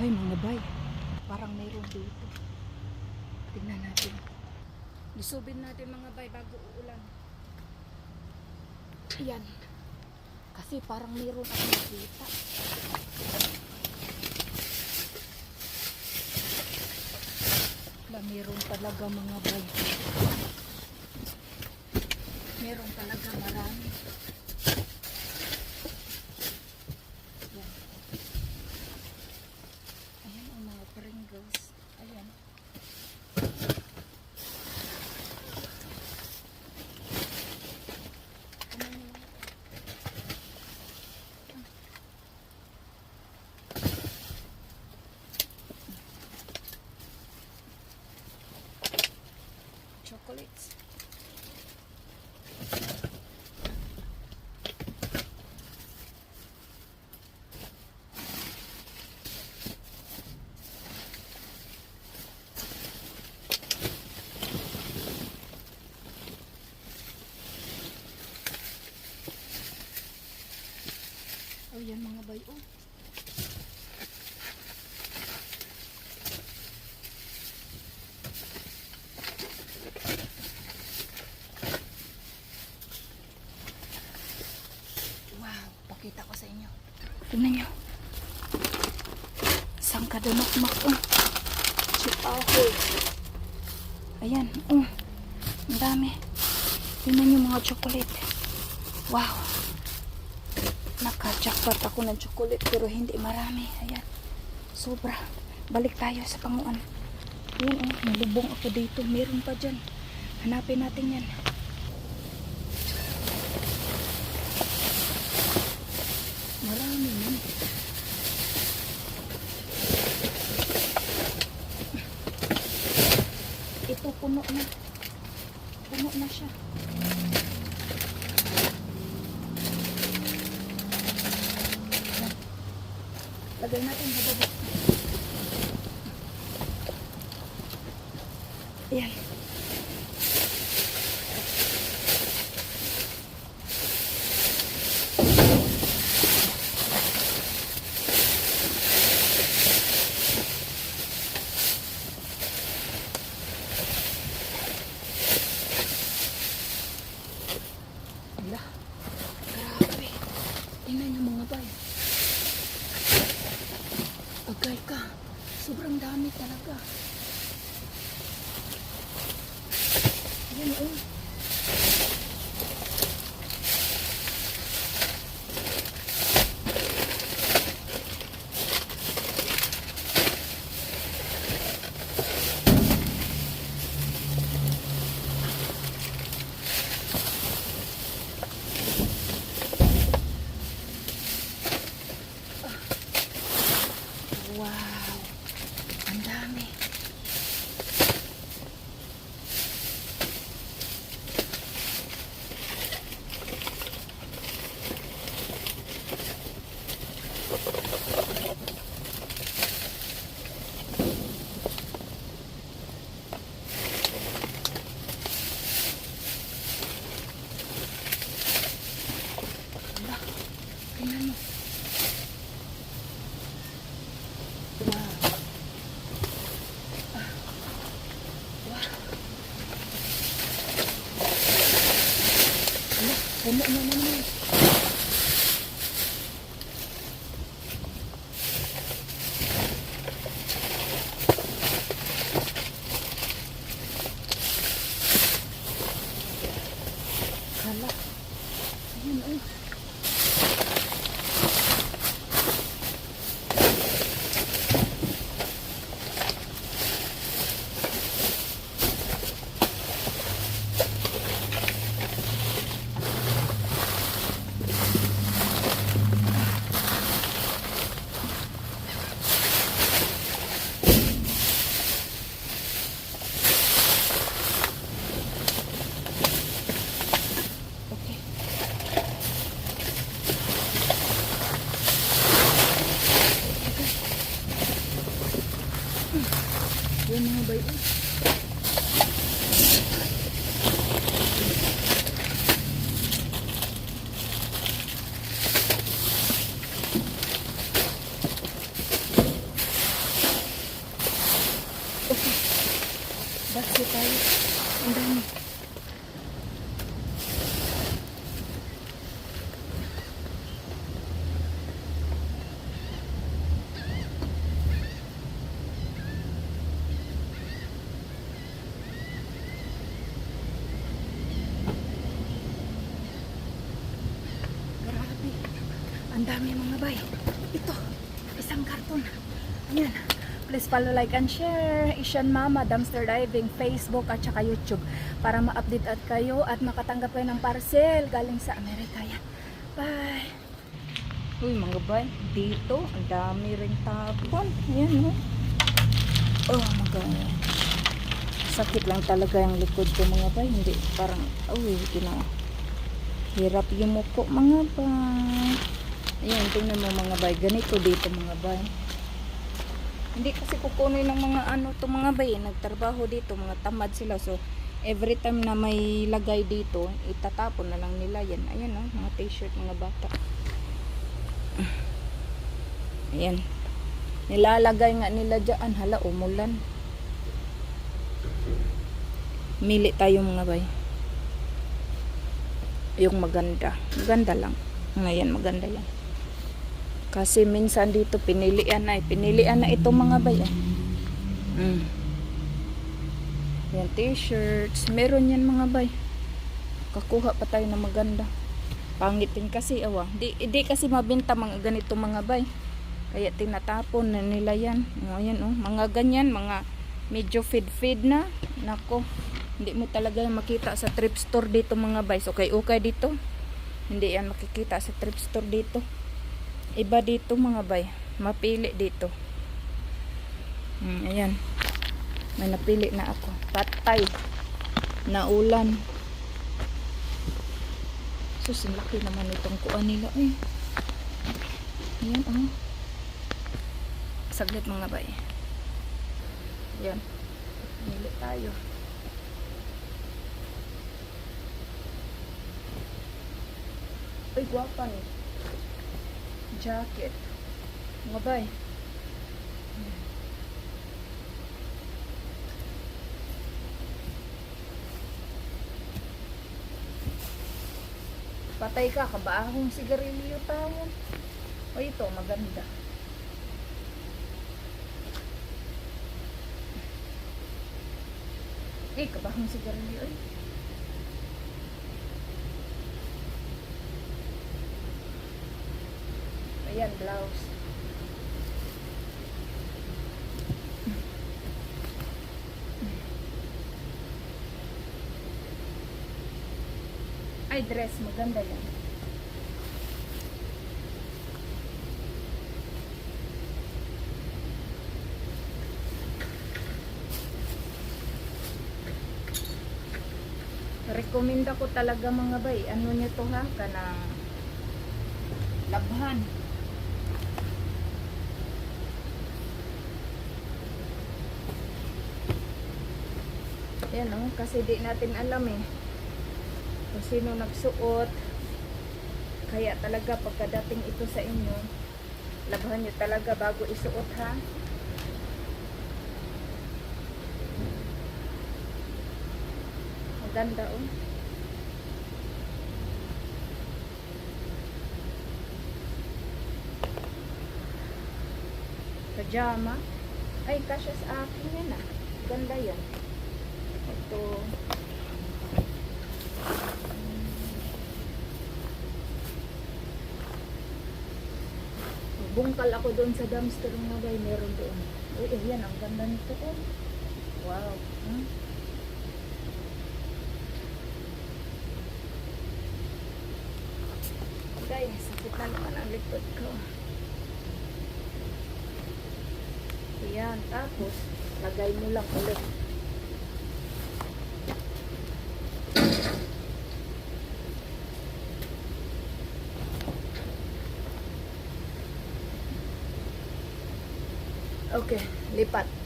Ay, mga bay. Parang mayroon dito. Tingnan natin. Lisubin natin mga bay bago uulan. Ayan. Kasi parang mayroon ako nakita. Wala, mayroon talaga mga bay. Meron talaga marami. Ayan. Ayan ang mga Pringles. Ayan. Ano yun? Chocolates. Oh, yan mga bay. Oh. Wow, pakita ko sa inyo. Tingnan nyo. Sangka damakmak. Oh. Chipaho. Ayan. Oh. Ang dami. Tingnan nyo mga chocolate. Wow. Naka-jackpot ako ng chocolate pero hindi marami. Ayan. Sobra. Balik tayo sa panguan. Ayan oh, nalubong ako dito. Meron pa dyan. Hanapin natin yan. Marami man. Ito puno na. Puno na siya. Lagay natin sa baba. Ayan. Ala. Grabe. Tingnan niyo mga bay. Agay ka. Sobrang dami talaga. Yan oh. Wow. Ang dami. Ala, tingnan mo. Wow. Ah. Wow. Ala, puno na naman. Hala. Ayan, oh. Okay. Yan mga bayo. Saksi tayo. Ang dami. Grabe. Ang dami mga bay. Ito, isang karton. Ayan. Please follow, like, and share. Asian Mama, Dumpster Diving, Facebook, at saka YouTube. Para ma-update at kayo at makatanggap kayo ng parcel galing sa Amerika. Yan. Bye. Uy, mga bay. Dito, ang dami ring tapon. Ayan, oh. Oh, mga bay. Sakit lang talaga yung likod ko, mga bay. Hindi, parang, uy, ginawa. Hirap yung muko mga bay. Ayan, tingnan mo mga bay. Ganito dito mga bay. Hindi kasi kukunin ng mga ano to mga bay. Nagtrabaho dito, mga tamad sila. So, every time na may lagay dito, itatapon na lang nila yan. Ayan oh, mga t-shirt mga bata. Ayan. Nilalagay nga nila dyan. Hala, umulan. Mili tayo mga bay yung maganda. Maganda lang. Ngayon, maganda yan. Kasi minsan dito, pinilian na. eh. Pinilian na itong mga bayan. Mm. Yan, t-shirts. Meron yan mga bay. Kakuha pa tayo na maganda. Pangit din kasi, awa. Di, di kasi mabenta mga ganito mga bay. Kaya tinatapon na nila yan. Ayan, oh. Mga ganyan, mga medyo feed-feed na. Nako. Hindi mo talaga makita sa trip store dito mga bay. So, kay okay dito. Hindi yan makikita sa trip store dito. Iba dito mga bay. Mapili dito. Hmm, ayan. May napili na ako. Patay. Na ulan. Sus, ang laki naman itong kuan nila. Eh. Ayan, oh. Saglit mga bay. Ayan. Pili tayo. Uy, gwapa ni. Jacket. Mga bay. Patay ka, kabaahong sigarilyo tayo. O ito, maganda. Eh, kabahong sigarilyo eh. Ayan, blouse. Ay, dress. Maganda yan. Rekomenda ko talaga mga bay. Ano nyo to ha? Kanang labhan. Yan oh, kasi di natin alam eh. Kung sino nagsuot. Kaya talaga pagkadating ito sa inyo, labhan nyo talaga bago isuot ha. Ang oh. Pajama. Ay, kasya sa akin yan ah. Ganda yan. Ito. Bungkal ako doon sa dumpster mga bay. Meron doon. Uy, eh, yan. Ang ganda nito oh. Wow. Hmm? Guys, sakit na naman ang likod ko. Ayan, tapos, lagay mo lang ulit. Okay, lipat.